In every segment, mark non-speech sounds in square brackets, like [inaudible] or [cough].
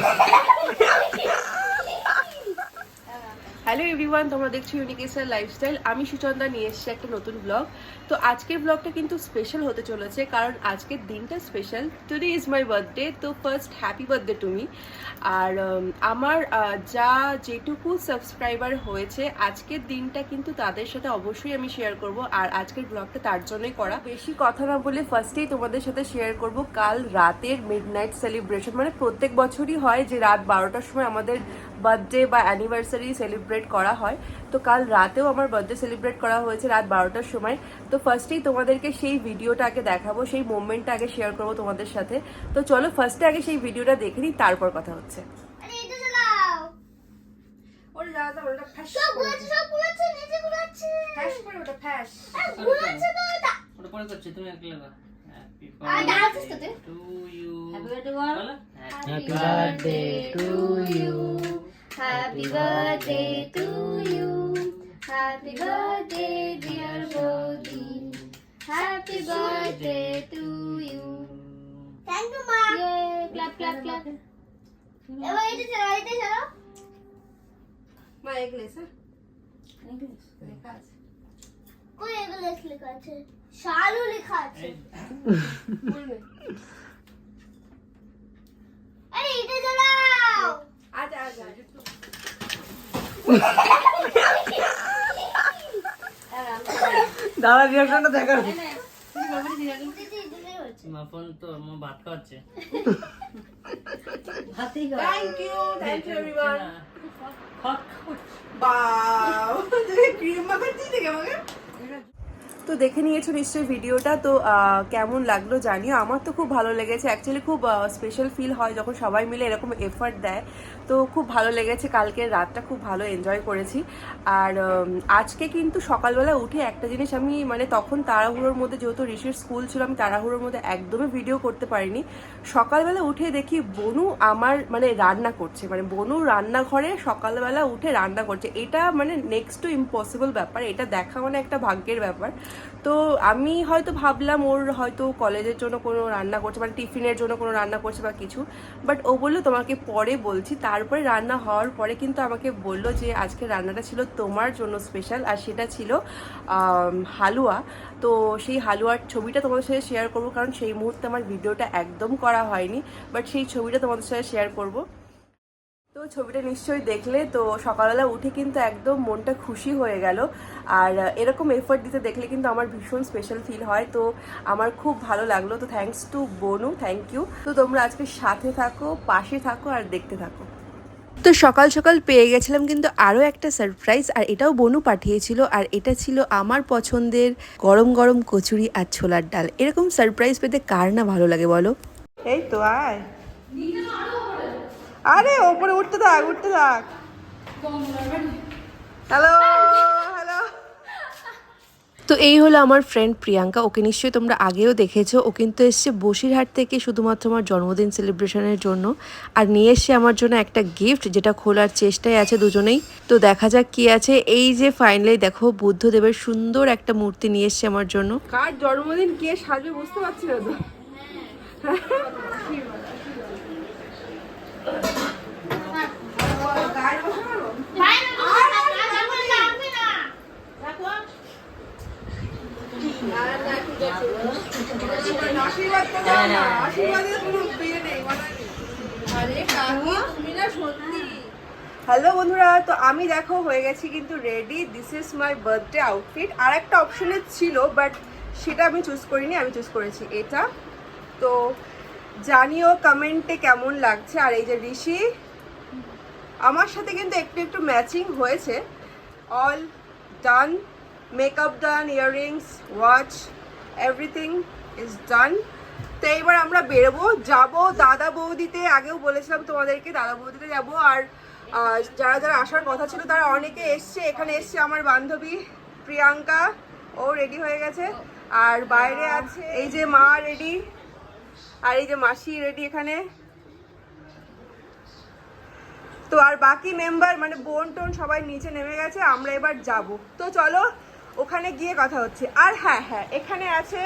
fuck? [laughs] Hello everyone তোমরা দেখছ ইউনিকেসার lifestyle আমি সুচন্দা, নিয়ে এসেছি একটা নতুন ব্লগ তো আজকের ব্লগটা কিন্তু স্পেশাল হতে চলেছে, কারণ আজকের দিনটা special today is my birthday তো first happy birthday to me আর আমার যা যেটুকু সাবস্ক্রাইবার হয়েছে, আজকের দিনটা কিন্তু তাদের সাথে অবশ্যই আমি শেয়ার করব। আর আজকের ব্লগটা তার জন্যই করা। বেশি কথা না বলে ফার্স্টেই তোমাদের সাথে শেয়ার করব, কাল রাতের মিড নাইট সেলিব্রেশন মানে প্রত্যেক বছরই হয় যে রাত বারোটার সময় আমাদের বার্থডে বা অ্যানিভার্সারি সেলিব্রেট করা হয়। তো কাল রাতেও আমার বার্থডে সেলিব্রেট করা হয়েছে রাত বারোটার সময়। তো ফার্স্টেই তোমাদেরকে সেই ভিডিওটা আগে দেখাবো সেই মোমেন্টটা আগে শেয়ার করব তোমাদের সাথে। তো চলো ফার্স্টে আগে সেই ভিডিওটা দেখে নিই তারপর কথা হচ্ছে। Happy birthday to you. Happy birthday to you. Happy birthday, dear Bodhi. Happy birthday to you. Thank you, ma. Yay! Clap, clap, clap. এবার এটা চালাও, এটা চালাও। মা এগলেস লেখা আছে কই এগুলো লেখা আছে? শালু লেখা আছে। বলবে আরে এটা চালাও। আচ্ছা আচ্ছা দাদা রিয়াকশনটা দেখার। মা ফোন তো মা ভাত খাচ্ছে thank you thank you everyone তুই ক্রিম মাখাচ্ছিস নাকি আমাকে? তো দেখে নিয়েছো নিশ্চয়ই ভিডিওটা। তো কেমন লাগল জানিও। আমার তো খুব ভালো লেগেছে। অ্যাকচুয়ালি খুব স্পেশাল ফিল হয় যখন সবাই মিলে এরকম এফার্ট দেয়। তো খুব ভালো লেগেছে। কালকের রাতটা খুব ভালো এনজয় করেছি। আর আজকে কিন্তু সকালবেলা উঠে একটা জিনিস আমি মানে তখন তাড়াহুড়োর মধ্যে যেহেতু ঋষির স্কুল ছিল, আমি তাড়াহুড়োর মধ্যে একদমই ভিডিও করতে পারিনি। সকালবেলা উঠে দেখি বনু আমার মানে রান্না করছে। মানে বনু রান্নাঘরে সকালবেলা উঠে রান্না করছে। এটা মানে নেক্সট টু ইম্পসিবল ব্যাপার। এটা দেখা মানে একটা ভাগ্যের ব্যাপার। তো আমি হয়তো ভাবলাম ওর হয়তো কলেজের জন্য কোনো রান্না করছে মানে টিফিনের জন্য কোনো রান্না করছে বা কিছু। বাট ও বলল, তোমাকে পরে বলছি। তারপরে রান্না হওয়ার পরে কিন্তু আমাকে বলল যে, আজকে রান্নাটা ছিল তোমার জন্য স্পেশাল আর সেটা ছিল হালুয়া। তো সেই হালুয়ার ছবিটা তোমাদের সাথে শেয়ার করব, কারণ সেই মুহূর্তে আমার ভিডিওটা একদম করা হয়নি। বাট সেই ছবিটা তোমাদের সাথে শেয়ার করব। তো ছবিটা নিশ্চয়ই দেখলে। তো সকালবেলা উঠে কিন্তু একদম মনটা খুশি হয়ে গেল। আর এরকম এফোর্ট দিতে দেখলে কিন্তু আমার ভীষণ স্পেশাল ফিল হয়। তো আমার খুব ভালো লাগল। তো thanks to Banu thank you তো তোমরা আজকে সাথে থাকো পাশে থাকো আর দেখতে থাকো। তো সকাল সকাল পেয়ে গেছিলাম কিন্তু আরও একটা সারপ্রাইজ আর এটাও বনু পাঠিয়েছিল। আর এটা ছিল আমার পছন্দের গরম গরম কচুরি আর ছোলার ডাল। এরকম সারপ্রাইজ পেতে কার না ভালো লাগে বলো? এই তো আয়। আরে ওপরে উঠতে থাক উঠতে থাক। হ্যালো হ্যালো তো এই হলো আমার ফ্রেন্ড প্রিয়াঙ্কা ওকে নিশ্চয়ই তোমরা আগেও দেখেছ। ও কিন্তু এসছে বসিরহাট থেকে শুধুমাত্র আমার জন্মদিন সেলিব্রেশনের জন্য। আর নিয়ে এসছে আমার জন্য একটা গিফট যেটা খোলার চেষ্টায় আছে দুজনেই। তো দেখা যাক কি আছে। এই যে ফাইনালি দেখো বুদ্ধদেবের সুন্দর একটা মূর্তি নিয়ে এসছে আমার জন্য। কার জন্মদিন কে সাজবে বুঝতে পারছি না তো। হ্যালো বন্ধুরা, তো আমি দেখো হয়ে গেছি কিন্তু ready this is my birthday outfit আর একটা অপশনে ছিল বাট সেটা আমি চুজ করিনি, আমি চুজ করেছি এটা। তো জানিও কমেন্টে কেমন লাগছে। আর এই যে ঋষি, আমার সাথে কিন্তু একটু একটু ম্যাচিং হয়েছে। All done makeup done earrings watch everything is done তো এইবার আমরা বেরোবো। যাব দাদা বৌদিতে, আগেও বলেছিলাম তোমাদেরকে দাদা বৌদিতে যাব। আর যারা যারা আসার কথা ছিল তারা অনেকে এসছে। এখানে এসছে আমার বান্ধবী প্রিয়াঙ্কা। ও রেডি হয়ে গেছে। আর বাইরে আছে এই যে মা রেডি আর এই যে মাসি রেডি এখানে। তো আর বাকি মেম্বার মানে বোন টোন সবাই নিচে নেমে গেছে, আমরা এবার যাব। তো চলো, ওখানে গিয়ে কথা হচ্ছে। আর হ্যাঁ হ্যাঁ এখানে আছে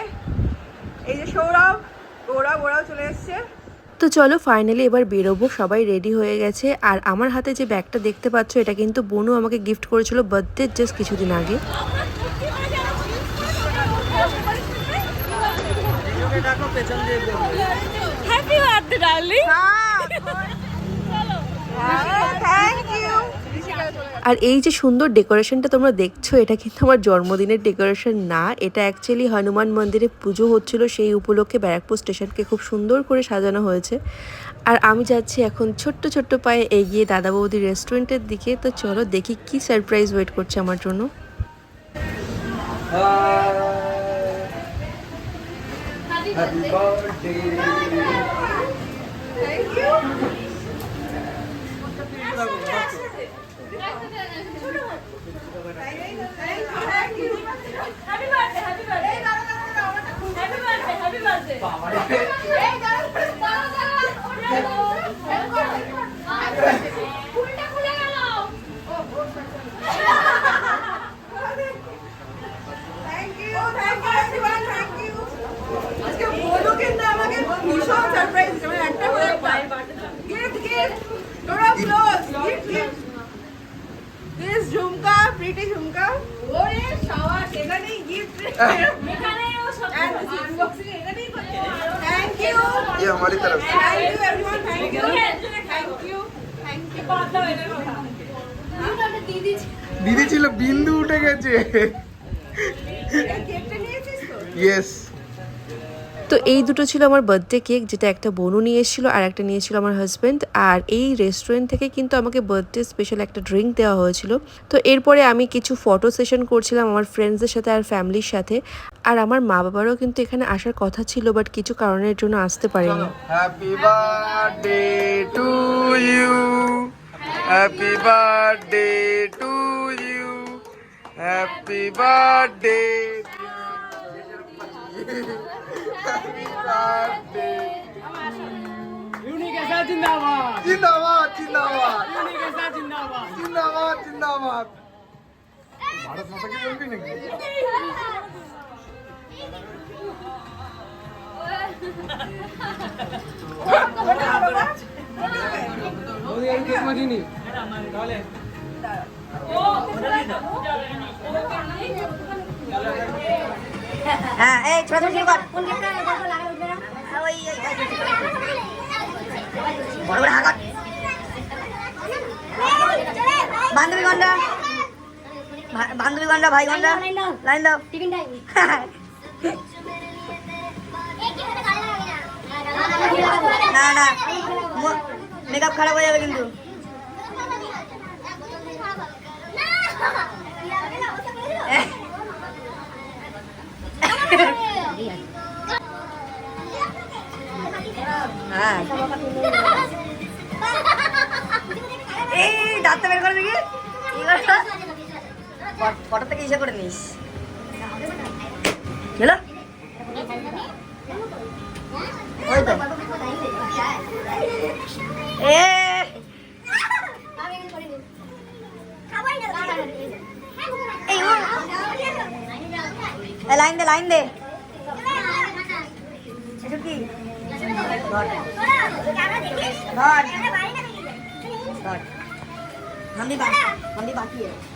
এই যে সৌরভ, ওরাও ওরাও চলে এসছে। তো চলো ফাইনালি এবার বেরোবো, সবাই রেডি হয়ে গেছে। আর আমার হাতে যে ব্যাগটা দেখতে পাচ্ছ, এটা কিন্তু বনু আমাকে গিফট করেছিল বার্থডে জাস্ট কিছুদিন আগে। আর এই যে সুন্দর ডেকোরেশনটা তোমরা দেখছ এটা কিন্তু আমার জন্মদিনের ডেকোরেশন না এটা অ্যাকচুয়ালি হনুমান মন্দিরে পুজো হচ্ছিল সেই উপলক্ষে ব্যারাকপুর স্টেশনকে খুব সুন্দর করে সাজানো হয়েছে। আর আমি যাচ্ছি এখন ছোট্ট ছোট্ট পায়ে এগিয়ে দাদা বৌদি রেস্টুরেন্টের দিকে তো চলো দেখি কি সারপ্রাইজ ওয়েট করছে আমার জন্য। Happy birthday. ये हमारी तरफ से thank you everyone thank you thank you thank you দিদি দিদি ছিল বিন্দু উঠে গেছে কেকটা নিয়েছিস তো ইয়েস তো এই দুটো ছিল আমার বার্থডে কেক যেটা একটা বোনু নিয়ে এসেছিল আর একটা নিয়েছিল আমার হাজব্যান্ড আর এই রেস্টুরেন্ট থেকে কিন্তু আমাকে বার্থডে স্পেশাল একটা ড্রিঙ্ক দেওয়া হয়েছিল। তো এরপরে আমি কিছু ফটো সেশন করছিলাম আমার ফ্রেন্ডসদের সাথে আর ফ্যামিলির সাথে। আর আমার মা বাবারও কিন্তু এখানে আসার কথা ছিল বাট কিছু কারণের জন্য আসতে পারেনি। Happy birthday to you you happy birthday unique ऐसा जिंदाबाद জিন্দাবাদ জিন্দাবাদ यूनिक ऐसा जिंदाबाद জিন্দাবাদ জিন্দাবাদ ভারত মাতাকে বলবি নাকি হ্যাঁ এই ছোট ছোট কর বড় বড় বান্ধবী গন্ডা। বান্ধবী গন্ডা ভাই গন্ডা। লাইন দাও টিফিন টাইম। না না মেকআপ খারাপ হয়ে যাবে কিন্তু। ইসে করে নিস হ্যালো ওই তো এ লাইন দে লাইন দে এসব কি ধর ধর ধর হামদি বাকি হামদি বাকি है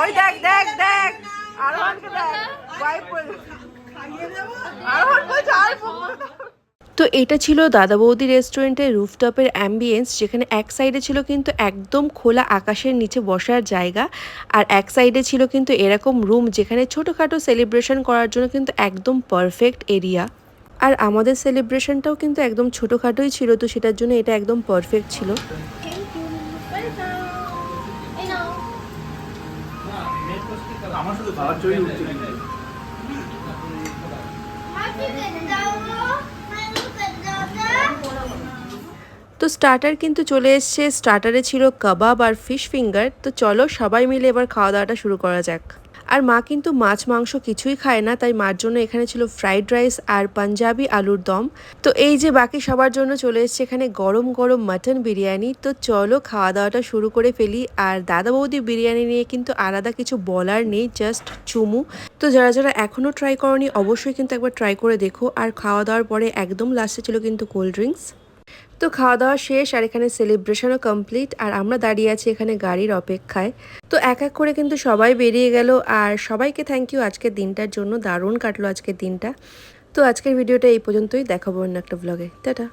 ওই দেখ দেখ দেখ। আরোহণকে দেখ। আর তো এটা ছিল দাদা বৌদি রেস্টুরেন্টের রুফটপের অ্যাম্বিয়েন্স যেখানে এক সাইডে ছিল কিন্তু একদম খোলা আকাশের নিচে বসার জায়গা, আর এক সাইডে ছিল কিন্তু এরকম রুম যেখানে ছোটোখাটো সেলিব্রেশন করার জন্য কিন্তু একদম পারফেক্ট এরিয়া আর আমাদের সেলিব্রেশনটাও কিন্তু একদম ছোটোখাটোই ছিল, তো সেটার জন্য এটা একদম পারফেক্ট ছিল। আমার শুধু খাওয়ার চড়ি উঠছে। তো স্টার্টার কিন্তু চলে এসছে। স্টার্টারে ছিল কাবাব আর ফিশ ফিঙ্গার তো চলো সবাই মিলে এবার খাওয়া দাওয়াটা শুরু করা যাক। আর মা কিন্তু মাছ, মাংস কিছুই খায় না, তাই মার জন্য এখানে ছিল ফ্রাইড রাইস আর পাঞ্জাবি আলুর দম। তো এই যে বাকি সবার জন্য চলে এসছে এখানে গরম গরম মাটন বিরিয়ানি। তো চলো খাওয়া দাওয়াটা শুরু করে ফেলি। আর দাদা বৌদি বিরিয়ানি নিয়ে কিন্তু আলাদা কিছু বলার নেই জাস্ট চুমু। তো যারা যারা এখনও ট্রাই করনি, অবশ্যই কিন্তু একবার ট্রাই করে দেখো। আর খাওয়া দাওয়ার পরে একদম লাস্টে ছিল কিন্তু কোল্ড ড্রিঙ্কস তো খাওয়া দাওয়া শেষ, আর এখানে সেলিব্রেশনও কমপ্লিট আর আমরা দাঁড়িয়ে আছি এখানে গাড়ির অপেক্ষায়। তো এক এক করে কিন্তু সবাই বেরিয়ে গেল, আর সবাইকে থ্যাংক ইউ আজকের দিনটার জন্য। দারুণ কাটলো আজকের দিনটা। তো আজকের ভিডিওটা এই পর্যন্তই দেখাবো অন্য একটা ব্লগে টাটা।